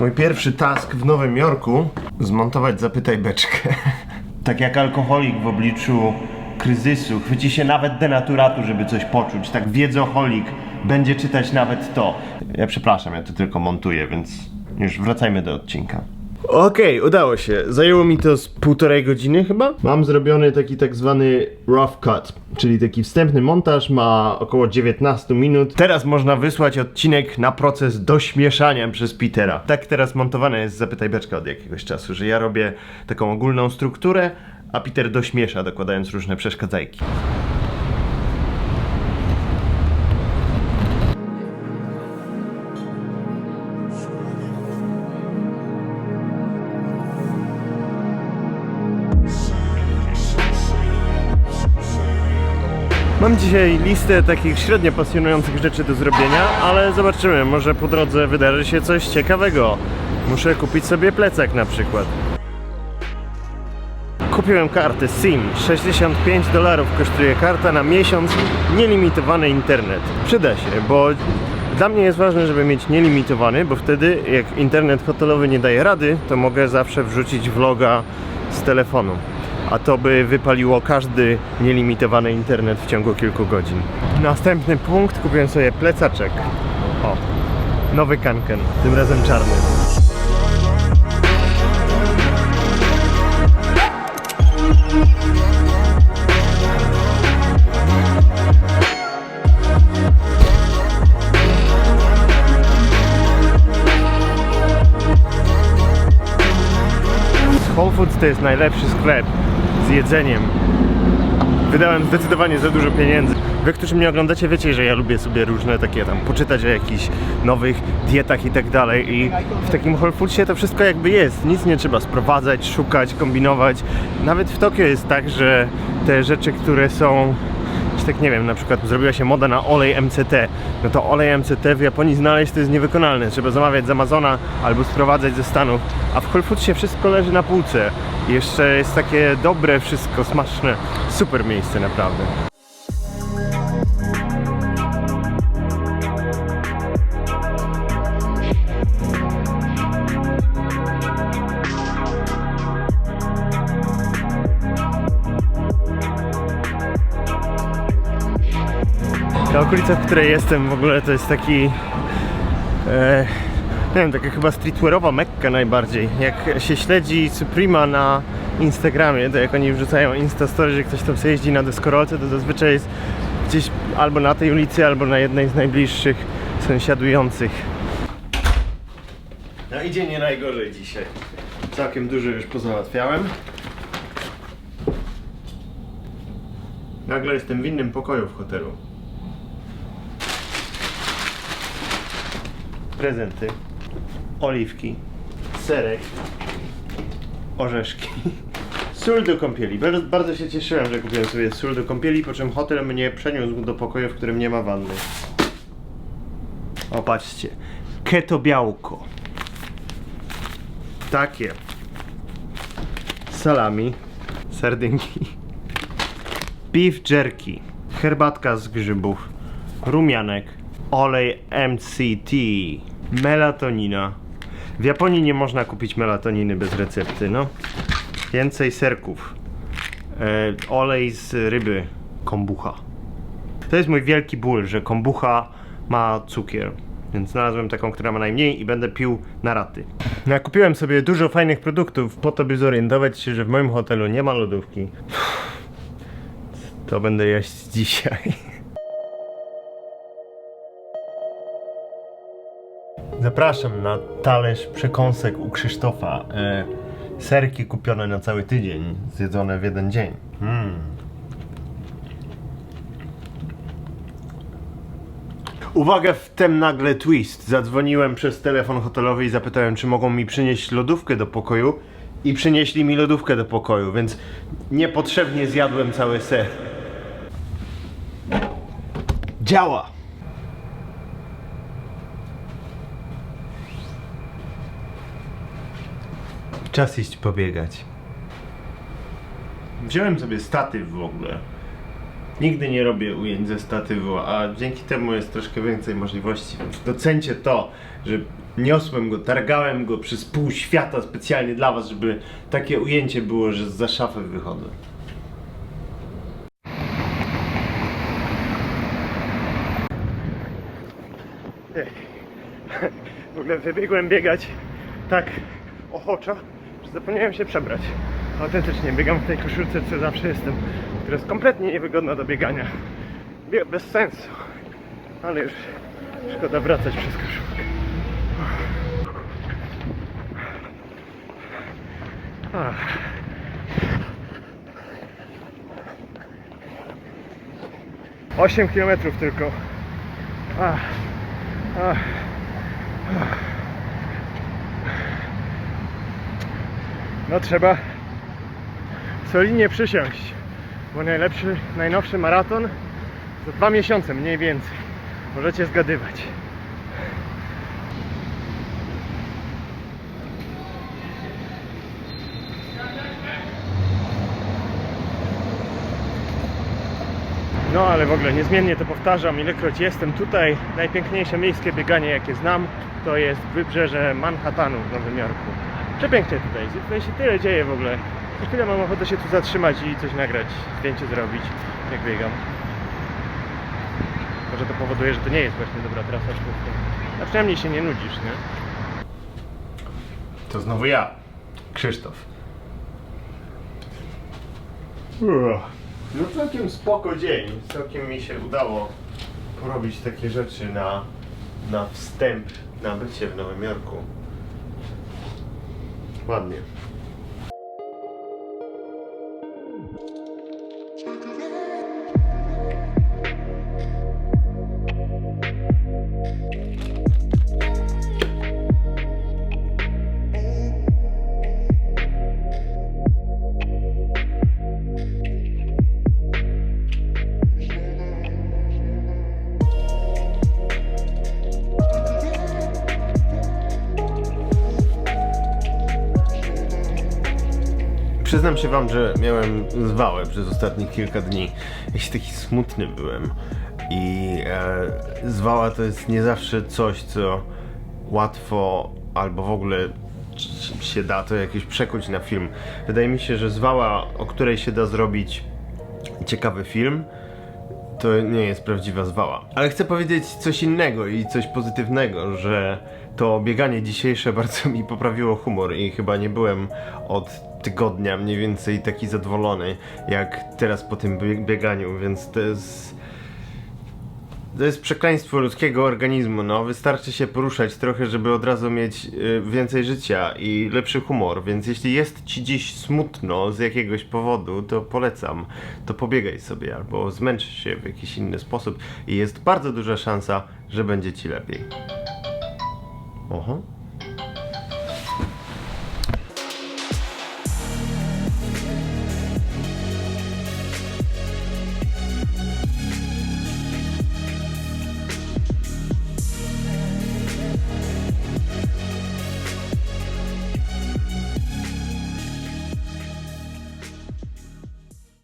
Mój pierwszy task w Nowym Jorku zmontować zapytaj beczkę. tak jak alkoholik w obliczu kryzysu chwyci się nawet denaturatu, żeby coś poczuć. Tak wiedzoholik będzie czytać nawet to. Ja przepraszam, ja to tylko montuję, więc już wracajmy do odcinka. Okej, udało się. Zajęło mi to z półtorej godziny chyba. Mam zrobiony taki tak zwany rough cut, czyli taki wstępny montaż, ma około 19 minut. Teraz można wysłać odcinek na proces dośmieszania przez Petera. Tak teraz montowane jest Zapytaj Beczka od jakiegoś czasu, że ja robię taką ogólną strukturę, a Peter dośmiesza, dokładając różne przeszkadzajki. Mam dzisiaj listę takich średnio pasjonujących rzeczy do zrobienia, ale zobaczymy, może po drodze wydarzy się coś ciekawego. Muszę kupić sobie plecak na przykład. Kupiłem kartę SIM. 65 dolarów kosztuje karta na miesiąc, nielimitowany internet. Przyda się, bo dla mnie jest ważne, żeby mieć nielimitowany, bo wtedy jak internet hotelowy nie daje rady, to mogę zawsze wrzucić vloga z telefonu. A to by wypaliło każdy nielimitowany internet w ciągu kilku godzin. Następny punkt, kupiłem sobie plecaczek. O, nowy kanken, tym razem czarny. Whole Foods to jest najlepszy sklep z jedzeniem. Wydałem zdecydowanie za dużo pieniędzy. Wy, którzy mnie oglądacie, wiecie, że ja lubię sobie różne takie tam poczytać o jakichś nowych dietach i tak dalej. I w takim Whole Foodsie to wszystko jakby jest. Nic nie trzeba sprowadzać, szukać, kombinować. Nawet w Tokio jest tak, że te rzeczy, które są tak nie wiem, na przykład zrobiła się moda na olej MCT, no to olej MCT w Japonii znaleźć to jest niewykonalne. Trzeba zamawiać z Amazona albo sprowadzać ze Stanów, a w Whole Foodsie wszystko leży na półce. Jeszcze jest takie dobre wszystko, smaczne, super miejsce naprawdę. Okolica, w której jestem w ogóle to jest taki e, nie wiem, taka chyba streetwearowa mekka najbardziej. Jak się śledzi Suprema na Instagramie, to jak oni wrzucają Instastory, że ktoś tam sobie jeździ na deskorolce, to zazwyczaj jest gdzieś albo na tej ulicy, albo na jednej z najbliższych sąsiadujących. No idzie nie najgorzej dzisiaj. Całkiem dużo już pozałatwiałem. Nagle jestem w innym pokoju w hotelu. Prezenty, oliwki, serek, orzeszki, sól do kąpieli. Bardzo, bardzo się cieszyłem, że kupiłem sobie sól do kąpieli, po czym hotel mnie przeniósł do pokoju, w którym nie ma wanny. O, patrzcie. Keto białko. Takie. Salami. Sardynki. Beef jerky. Herbatka z grzybów. Rumianek. Olej MCT. Melatonina. W Japonii nie można kupić melatoniny bez recepty, no. Więcej serków. E, olej z ryby. Kombucha. To jest mój wielki ból, że kombucha ma cukier. Więc znalazłem taką, która ma najmniej i będę pił na raty. No, kupiłem sobie dużo fajnych produktów po to, by zorientować się, że w moim hotelu nie ma lodówki. To będę jeść dzisiaj. Zapraszam na talerz przekąsek u Krzysztofa. E, serki kupione na cały tydzień, zjedzone w jeden dzień. Mm. Uwaga, wtem nagle twist. Zadzwoniłem przez telefon hotelowy i zapytałem, czy mogą mi przynieść lodówkę do pokoju. I przynieśli mi lodówkę do pokoju, więc niepotrzebnie zjadłem cały ser. Działa! Czas iść pobiegać. Wziąłem sobie statyw w ogóle. Nigdy nie robię ujęć ze statywu, a dzięki temu jest troszkę więcej możliwości. Docencie to, że niosłem go, targałem go przez pół świata specjalnie dla was, żeby takie ujęcie było, że za szafy wychodzę. W ogóle wybiegłem biegać tak ochoczo, zapomniałem się przebrać. Autentycznie biegam w tej koszulce, co zawsze jestem, która jest kompletnie niewygodna do biegania. Bieg bez sensu. Ale już szkoda wracać przez koszulkę. Ach. Osiem kilometrów tylko. Ach. Ach. No trzeba solidnie przysiąść, bo najlepszy, najnowszy maraton za dwa miesiące, mniej więcej. Możecie zgadywać. No ale w ogóle niezmiennie to powtarzam, ilekroć jestem tutaj, najpiękniejsze miejskie bieganie jakie znam, to jest wybrzeże Manhattanu w Nowym Jorku. Przepięknie tutaj, tutaj się tyle dzieje w ogóle. Na chwilę mam ochotę się tu zatrzymać i coś nagrać, zdjęcie zrobić, jak biegam. Może to powoduje, że to nie jest właśnie dobra trasa szybko. A przynajmniej się nie nudzisz, nie? To znowu ja, Krzysztof. No całkiem spoko dzień. Całkiem mi się udało porobić takie rzeczy na, na wstęp na bycie w Nowym Jorku. Ладно. Przyznam się wam, że miałem zwałę przez ostatnich kilka dni. Ja się taki smutny byłem. I e, zwała to jest nie zawsze coś, co łatwo albo w ogóle się da to jakoś przekuć na film. Wydaje mi się, że zwała, o której się da zrobić ciekawy film, to nie jest prawdziwa zwała. Ale chcę powiedzieć coś innego i coś pozytywnego, że to bieganie dzisiejsze bardzo mi poprawiło humor i chyba nie byłem od tygodnia mniej więcej taki zadowolony jak teraz po tym bie- bieganiu, więc to jest... To jest przekleństwo ludzkiego organizmu, no. Wystarczy się poruszać trochę, żeby od razu mieć y, więcej życia i lepszy humor, więc jeśli jest ci dziś smutno z jakiegoś powodu, to polecam. To pobiegaj sobie albo zmęcz się w jakiś inny sposób i jest bardzo duża szansa, że będzie ci lepiej. Oho.